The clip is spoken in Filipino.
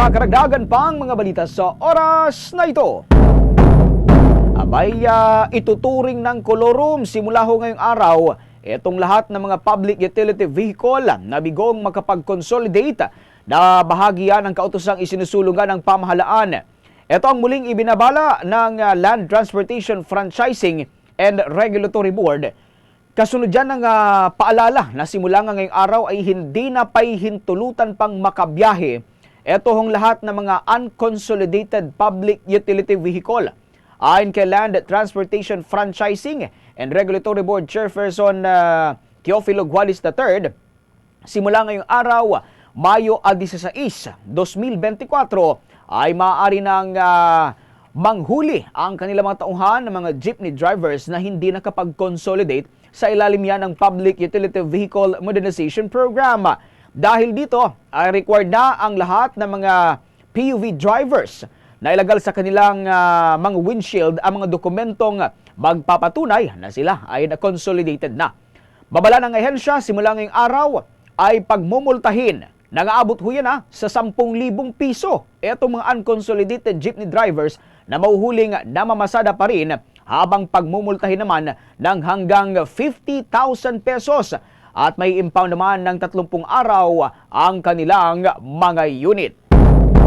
Sa karagdagan pang mga balita sa oras na ito. Abay, ah, ituturing ng kolorum simula ho ngayong araw itong lahat ng mga public utility vehicle na bigong makapag-consolidate na bahagi yan ng kautosang isinusulungan ng pamahalaan. Ito ang muling ibinabala ng ah, Land Transportation Franchising and Regulatory Board Kasunod dyan ng ah, paalala na simula nga ngayong araw ay hindi na pahihintulutan pang makabiyahe ito hong lahat ng mga unconsolidated public utility vehicle. Ayon kay Land Transportation Franchising and Regulatory Board Chairperson uh, Teofilo Gualis III, simula ngayong araw, Mayo 16, 2024, ay maaari ng ah, manghuli ang kanilang mga tauhan ng mga jeepney drivers na hindi nakapag-consolidate sa ilalim yan ng Public Utility Vehicle Modernization Program. Dahil dito, ay required na ang lahat ng mga PUV drivers na ilagal sa kanilang ah, mga windshield ang mga dokumentong magpapatunay na sila ay na-consolidated na. Babala ng ahensya simula ngayong araw ay pagmumultahin Nang-aabot ho yan ha, sa 10,000 piso. Etong mga unconsolidated jeepney drivers na mahuhuling namamasada pa rin habang pagmumultahin naman ng hanggang 50,000 pesos at may impound naman ng 30 araw ang kanilang mga unit.